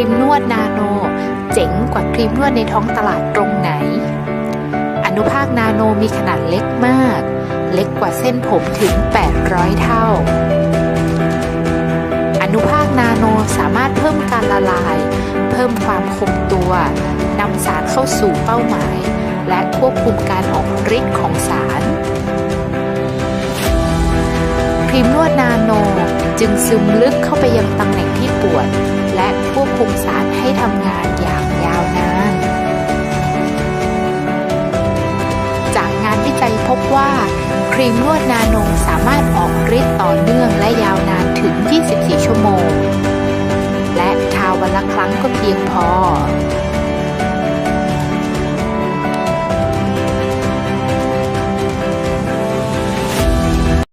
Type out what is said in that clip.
ีมนวดนาโน เจ๋งกว่าครีมนวดในท้องตลาดตรงไหน อนุภาคนาโนมีขนาดเล็กมาก เล็กกว่าเส้นผมถึง 800 เท่า อนุภาคนาโนสามารถเพิ่มการละลาย เพิ่มความคงตัวนำสารเข้าสู่เป้าหมาย และควบคุมการออกฤทธิ์ของสารครีมนวดนาโนจึงซึมลึกเข้าไปยังตำแหน่งที่ปวด และควบคุมสารให้ทำงานอย่างยาวนาน จากงานวิจัยพบว่า ครีมนวดนาโนสามารถออกฤทธิ์ต่อเนื่องและยาวนานถึง 24 ชั่วโมง และทาวันละครั้งก็เพียงพอ